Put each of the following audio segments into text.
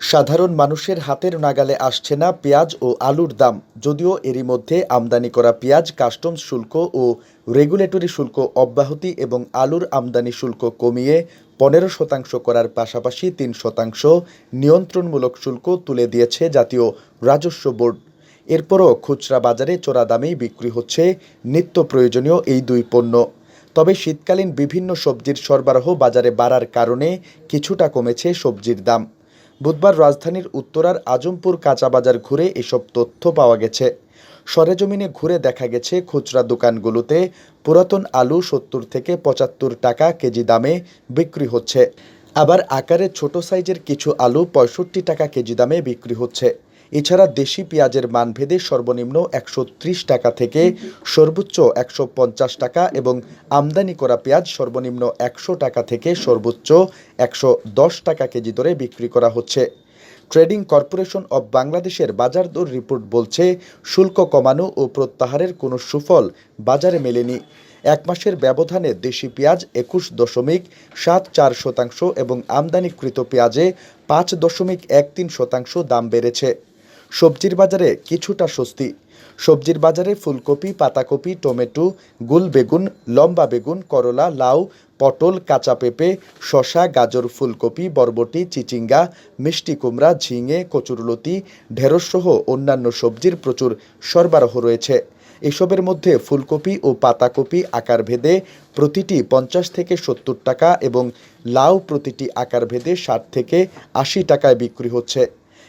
সাধারণ মানুষের হাতের নাগালে আসছে না পেঁয়াজ ও আলুর দাম। যদিও এরই মধ্যে আমদানি করা পেঁয়াজ, কাস্টমস শুল্ক ও রেগুলেটরি শুল্ক অব্যাহতি এবং আলুর আমদানি শুল্ক কমিয়ে পনেরো শতাংশ করার পাশাপাশি তিন শতাংশ নিয়ন্ত্রণমূলক শুল্ক তুলে দিয়েছে জাতীয় রাজস্ব বোর্ড। এরপরও খুচরা বাজারে চোরা দামেই বিক্রি হচ্ছে নিত্য প্রয়োজনীয় এই দুই পণ্য। তবে শীতকালীন বিভিন্ন সবজির সরবরাহ বাজারে বাড়ার কারণে কিছুটা কমেছে সবজির দাম। বুধবার রাজধানীর উত্তরার আজমপুর কাঁচাবাজার ঘুরে এসব তথ্য পাওয়া গেছে। সরেজমিনে ঘুরে দেখা গেছে, খুচরা দোকানগুলোতে পুরাতন আলু সত্তর থেকে পঁচাত্তর টাকা কেজি দামে বিক্রি হচ্ছে। আবার আকারে ছোট সাইজের কিছু আলু পঁয়ষট্টি টাকা কেজি দামে বিক্রি হচ্ছে। এছাড়া দেশি পেঁয়াজের মানভেদে সর্বনিম্ন একশো ত্রিশ টাকা থেকে সর্বোচ্চ একশো পঞ্চাশ টাকা এবং আমদানি করা পেঁয়াজ সর্বনিম্ন একশো টাকা থেকে সর্বোচ্চ একশো দশ টাকা কেজি দরে বিক্রি করা হচ্ছে। ট্রেডিং কর্পোরেশন অব বাংলাদেশের বাজার দর রিপোর্ট বলছে, শুল্ক কমানো ও প্রত্যাহারের কোনো সুফল বাজারে মেলেনি। এক মাসের ব্যবধানে দেশি পেঁয়াজ একুশ দশমিক সাত চার শতাংশ এবং আমদানিকৃত পেঁয়াজে পাঁচ দশমিক এক তিন শতাংশ দাম বেড়েছে। সবজির বাজারে কিছুটা স্বস্তি। সবজির বাজারে ফুলকপি, পাতাকপি, টমেটো, গুল বেগুন, লম্বা বেগুন, করলা, লাউ, পটল, কাঁচা পেঁপে, শসা, গাজর, ফুলকপি, বরবটি, চিচিঙ্গা, মিষ্টি কুমড়া, ঝিঙে, কচুরলতি ঢেঁড়সসহ অন্যান্য সবজির প্রচুর সরবরাহ রয়েছে। এসবের মধ্যে ফুলকপি ও পাতাকপি আকার ভেদে প্রতিটি পঞ্চাশ থেকে সত্তর টাকা এবং লাউ প্রতিটি আকার ভেদে ষাট থেকে আশি টাকায় বিক্রি হচ্ছে।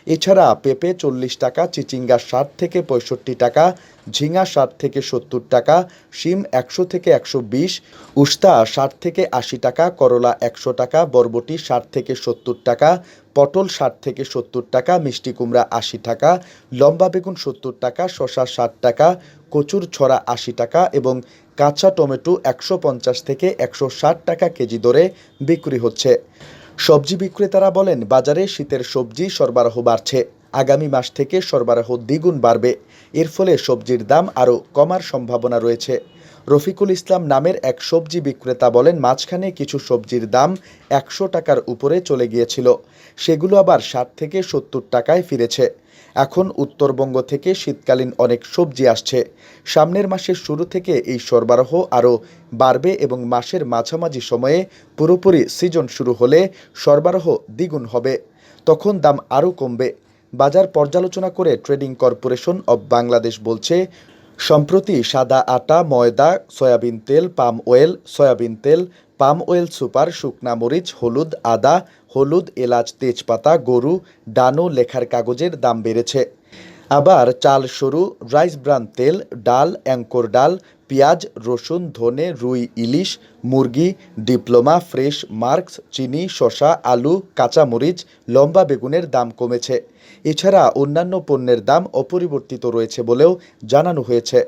এছাড়া পেঁপে চল্লিশ টাকা, চিচিঙ্গা ষাট থেকে পঁয়ষট্টি টাকা, ঝিঙা ষাট থেকে সত্তর টাকা, শিম একশো থেকে একশো বিশ, উস্তা ষাট থেকে আশি টাকা, করলা একশো টাকা, বরবটি ষাট থেকে সত্তর টাকা, পটল ষাট থেকে সত্তর টাকা, মিষ্টি কুমড়া আশি টাকা, লম্বা বেগুন সত্তর টাকা, শসা ষাট টাকা, কচুর ছড়া আশি টাকা এবং কাঁচা টমেটো একশো পঞ্চাশ থেকে একশো ষাট টাকা কেজি দরে বিক্রি হচ্ছে। সবজি বিক্রেতারা বলেন, বাজারে শীতের সবজি সরবরাহ বাড়ছে। আগামী মাস থেকে সরবরাহ দ্বিগুণ বাড়বে। এর ফলে সবজির দাম আরও কমার সম্ভাবনা রয়েছে। রফিকুল ইসলাম নামের এক সবজি বিক্রেতা বলেন, মাঝখানে কিছু সবজির দাম একশো টাকার উপরে চলে গিয়েছিল। সেগুলো আবার ষাট থেকে সত্তর টাকায় ফিরেছে। এখন উত্তরবঙ্গ থেকে শীতকালীন অনেক সবজি আসছে। সামনের মাসের শুরু থেকে এই সরবরাহ আরও বাড়বে এবং মাসের মাঝামাঝি সময়ে পুরোপুরি সিজন শুরু হলে সরবরাহ দ্বিগুণ হবে। তখন দাম আরও কমবে। বাজার পর্যালোচনা করে ট্রেডিং কর্পোরেশন অব বাংলাদেশ বলছে সম্প্রতি সাদা আটা, ময়দা, সয়াবিন তেল, পাম অয়েল, সয়াবিন তেল, পাম অয়েল সুপার, শুকনা মরিচ, হলুদ আদা, হলুদ এলাচ, তেজপাতা, গরু, ডানো লেখার কাগজের দাম বেড়েছে। আবার চাল সরু, রাইস ব্রান তেল, ডাল, অ্যাঙ্কর ডাল পেঁয়াজ, রসুন, ধনে, রুই, ইলিশ, মুরগি, ডিপ্লোমা, ফ্রেশ মার্কস, চিনি শশা আলু, কাঁচামরিচ, লম্বা বেগুনের দাম কমেছে। এছাড়া অন্যান্য পণ্যের দাম অপরিবর্তিত রয়েছে বলেও জানানো হয়েছে।